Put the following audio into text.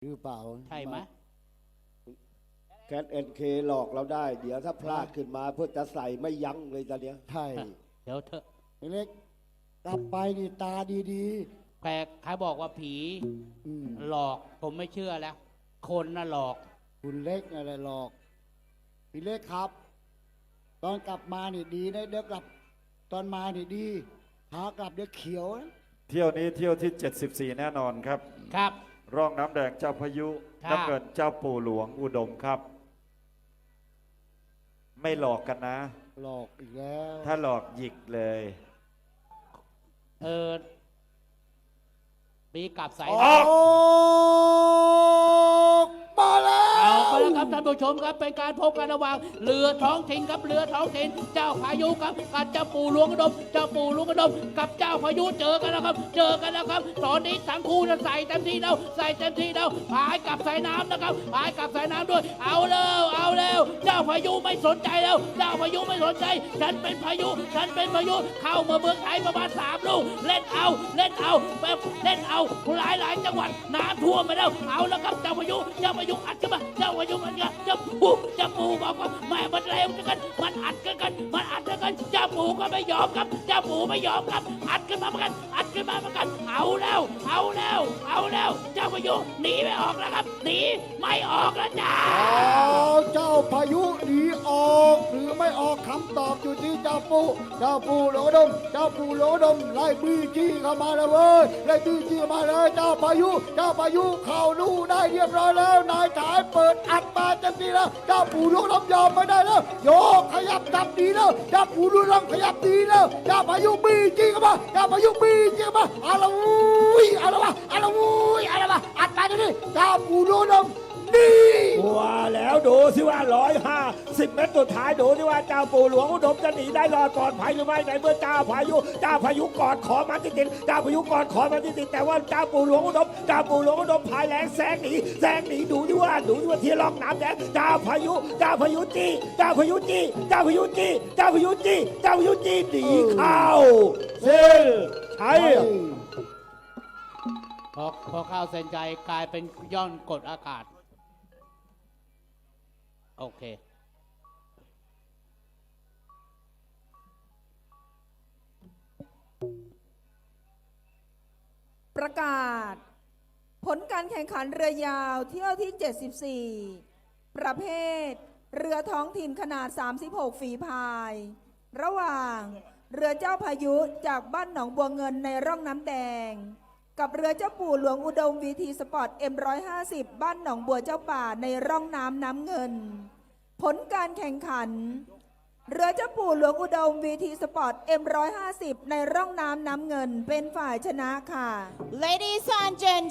หรือเปล่าใช่ไหมแคทเอ็นเคหลอกเราได้ เดี๋ยวถ้าพลาดขึ้นมาเพื่อจะใส่ไม่ยั้งเลยตอนเนี้ยใช่เดี๋ยวเถอะไอ้เล็กกลับไปนี่ตาดีแขกใครบอกว่าผีๆอืมหลอกผมไม่เชื่อแล้ว คนน่ะหลอกคุณเล็กอะไรหรอก พี่เล็กครับ ตอนกลับมานี่ดีนะเดี๋ยวกลับ ตอนมานี่ดีขากลับเดี๋ยวเขียวนะเที่ยวนี้เที่ยวที่ 74 แน่นอนครับ ครับ ร่องน้ำแดงเจ้าพายุครับน้ำเงินเจ้าปู่หลวงอุดมครับ ไม่หลอกกันนะ หลอกอีกแล้ว ถ้าหลอกหยิกเลย เออมีกลับสายอน้ำอก ครับท่านผู้ชมครับเป็นการพบกันระหว่างเรือท้องถิ่นกับเรือท้องถิ่นเจ้าพายุครับกับเจ้าปู่หลวงอุดมเจ้าปู่หลวงอุดมกับเจ้าพายุเจอกันแล้วครับ เจอกันแล้วครับตอนนี้ทั้งคู่จะใส่เต็มที่แล้วใส่เต็มที่แล้วพายกับสายน้ำนะครับพายกับสายน้ำด้วย เอาแล้วเอาแล้วเจ้าพายุไม่สนใจแล้ว เจ้าพายุไม่สนใจ ฉันเป็นพายุ ฉันเป็นพายุเข้ามาเมืองไทยประมาณสามลูกเล่นเอาเล่นเอาแบบเล่นเอาหลายหลายจังหวัดน้ำท่วมไปแล้วเอาแล้วครับเจ้าพายุเจ้าพายุอัดกันมาเจ้าพายุอัดกันเจ้าปู่เจ้าปู่บอกว่าแม่มันเร็วกัน มันอัดกันกัน มันอัดกันกันเจ้าปู่ก็ไม่ยอมครับเจ้าปู่ไม่ยอมครับ อัดกันมาเหมือนกัน อัดกันมาเหมือนกัน เอาแล้ว เอาแล้ว เอาแล้วเจ้าพายุหนีไม่ออกแล้วครับหนีไม่ออกแล้วจ้าเอาเจ้าพายุหนีออกหรือไม่ออกคำตอบอยู่ที่เจ้าปูเจ้าปูโหลดม เจ้าปูโหลดมไล่บี้จี้เข้ามาเลยเว้ยไล่บี้จี้เข้ามาเลยจาพายุเจ้าพายุเข้าลู่ได้เรียบร้อยแล้ว นายถายเปิดอัดมาเต็มที่แล้วเจ้าปู่โหลำยอมไม่ได้แล้วโยกขยับจับดีแล้วเจ้าปู่โหลำขยับดีแล้วเจ้าพายุบีจริงมาเจ้าพายุบีจริงมาอาละวุ้ยอาละวะอาละวุ้ยอาละวะอัดมาเต็มที่เจ้าปู่ลดมนี่ว่า แล้วดูสิว่าร้อยห้าสิบเมตรสุดท้ายดูสิว่าเจ้าปู่หลวงอุดมจะหนีได้รอดปลอดภัยหรือไม่ในเมื่อเจ้าพายุเจ้าพายุกอดขอมาติดๆเจ้าพายุกอดขอมาติดๆแต่ว่าเจ้าปู่หลวงอุดมเจ้าปู่หลวงอุดมพายแรงแซงหนีแซงหนีดูดิว่าดูดิว่าที่ร่องน้ำแดงเจ้าพายุเจ้าพายุจีเจ้าพายุจีเจ้าพายุจีเจ้าพายุจีเจ้าพายุจีหนีเข้าเส้นใช่พอพอเข้าเส้นใจกลายเป็นย่อนกดอากาศ โอเค ประกาศ ผลการแข่งขันเรือยาวเที่ยวที่ 74 ประเภท เรือท้องถิ่นขนาด 36 ฝีพาย ระหว่าง เรือเจ้าพายุจากบ้านหนองบัวเงินในร่องน้ำแดง กับเรือเจ้าปู่หลวงอุดมวีทีสปอร์ต M150 บ้านหนองบัวเจ้าป่าในร่องน้ำน้ำเงิน ผลการแข่งขัน เรือเจ้าปู่หลวงอุดมวีทีสปอร์ต M150 ในร่องน้ำน้ำเงินเป็นฝ่ายชนะค่ะ Ladies and gentlemen